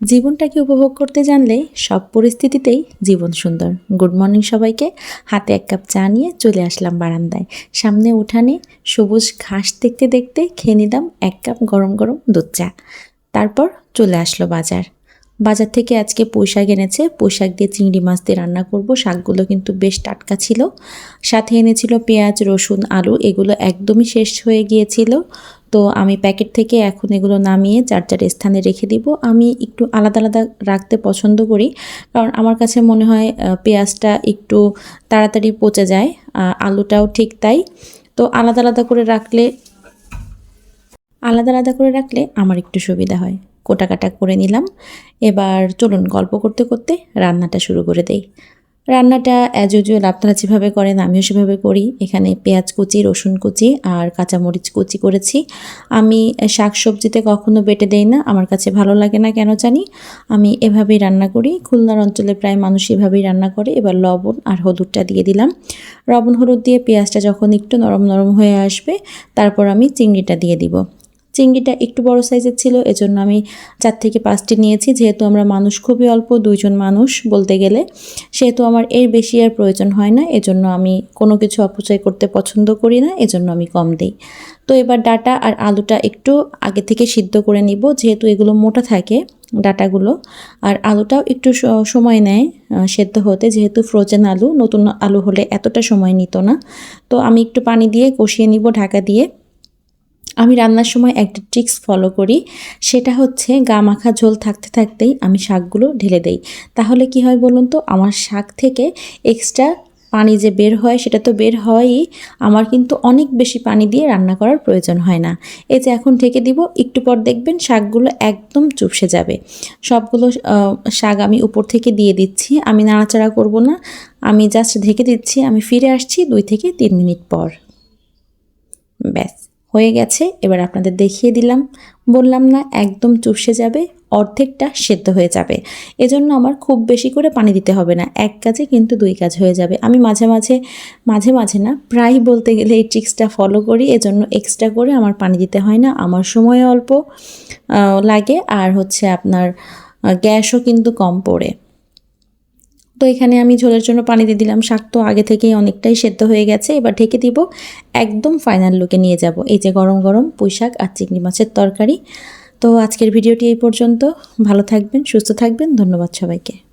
জীবনটাকে উপভোগ করতে জানলে সব পরিস্থিতিতেই জীবন সুন্দর। গুড মর্নিং সবাইকে। হাতে এক কাপ চা নিয়ে চলে আসলাম বারান্দায়। সামনে উঠানে সবুজ ঘাস দেখতে দেখতে খেয়ে নিলাম এক কাপ গরম গরম দুধ চা। তারপর চলে আসলো বাজার। বাজার থেকে আজকে পুঁইশাক এনেছে। পুঁইশাক দিয়ে চিংড়ি মাছ দিয়ে রান্না করব। শাকগুলো কিন্তু বেশ টাটকা ছিল। সাথে এনেছিল পেঁয়াজ, রসুন, আলু। এগুলো একদমই শেষ হয়ে গিয়েছিল। তো আমি প্যাকেট থেকে এখন এগুলো নামিয়ে যার যার স্থানে রেখে দিব। আমি একটু আলাদা আলাদা রাখতে পছন্দ করি, কারণ আমার কাছে মনে হয় পেঁয়াজটা একটু তাড়াতাড়ি পচে যায় আলুটাও ঠিক তাই। তো আলাদা আলাদা করে রাখলে, আলাদা আলাদা করে রাখলে আমার একটু সুবিধা হয়। কোটা কাটা করে নিলাম। এবার চলুন গল্প করতে করতে রান্নাটা শুরু করে দেই। রান্নাটা অ্যাজ ইউজুয়াল আপনারা যেভাবে করেন আমিও সেভাবে করি। এখানে পেঁয়াজ কুচি, রসুন কুচি আর কাঁচামরিচ কুচি করেছি। আমি শাক সবজিতে কখনো বেটে দেই না, আমার কাছে ভালো লাগে না কেন জানি। আমি এভাবেই রান্না করি, খুলনার অঞ্চলে প্রায় মানুষ এভাবেই রান্না করে। এবার লবণ আর হলুদটা দিয়ে দিলাম। লবণ হলুদ দিয়ে পেঁয়াজটা যখন একটু নরম নরম হয়ে আসবে, তারপর আমি চিংড়িটা দিয়ে দিব। চিংড়িটা একটু বড় সাইজের ছিল, এজন্য আমি চার থেকে পাঁচটি নিয়েছি। যেহেতু আমরা মানুষ খুবই অল্প, দুইজন মানুষ বলতে গেলে, সেহেতু আমার এর বেশি আর প্রয়োজন হয় না, এজন্য আমি কোনো কিছু অপচয় করতে পছন্দ করি না, এজন্য আমি কম দিই। তো এবার ডাটা আর আলুটা একটু আগে থেকে সিদ্ধ করে নিব, যেহেতু এগুলো মোটা থাকে ডাটাগুলো। আর আলুটাও একটু সময় নেয় সেদ্ধ হতে, যেহেতু ফ্রোজেন আলু, নতুন আলু হলে এতটা সময় নিত না। তো আমি একটু পানি দিয়ে কষিয়ে নিব ঢাকা দিয়ে। আমি রান্নার সময় একটা ট্রিক্স ফলো করি। সেটা হচ্ছে গা মাখা ঝোল থাকতে থাকতেই আমি শাকগুলো ঢেলে দেই। তাহলে কি হয় বলুন তো, আমার শাক থেকে এক্সট্রা পানি যে বের হয় সেটা তো বের হয়ই আমার কিন্তু অনেক বেশি পানি দিয়ে রান্না করার প্রয়োজন হয় না। এই যে এখন ঢেকে দিব, একটু পর দেখবেন শাকগুলো একদম চুপসে যাবে। সবগুলো শাক আমি উপর থেকে দিয়ে দিচ্ছি, আমি নাড়াচাড়া করব না। আমি জাস্ট ঢেকে দিচ্ছি, আমি ফিরে আসছি দুই থেকে তিন মিনিট পর। ব্যাস। হয়ে গেছে, এবার আপনাদের দেখিয়ে দিলাম। বললাম না, একদম চুষে যাবে, অর্ধেকটা সেদ্ধ হয়ে যাবে। এজন্য আমার খুব বেশি করে পানি দিতে হবে না, এক কাজে কিন্তু দুই কাজ হয়ে যাবে। আমি মাঝে মাঝে মাঝে মাঝে না প্রায় বলতে গেলে এই ট্রিক্সটা ফলো করি, এজন্য এক্সট্রা করে আমার পানি দিতে হয় না, আমার সময় অল্প লাগে। আর হচ্ছে আপনার গ্যাসও কিন্তু কম পড়ে। তো এখানে আমি ঝোলের জন্য পানি দিয়ে দিলাম। শাক তো আগে থেকেই অনেকটাই সেদ্ধ হয়ে গেছে। এবার ঢেকে দিব একদম ফাইনাল লুকে নিয়ে যাব। এই যে গরম গরম পুঁই শাক আর চিংড়ি মাছের তরকারি। তো আজকের ভিডিওটি এই পর্যন্ত। ভালো থাকবেন, সুস্থ থাকবেন। ধন্যবাদ সবাইকে।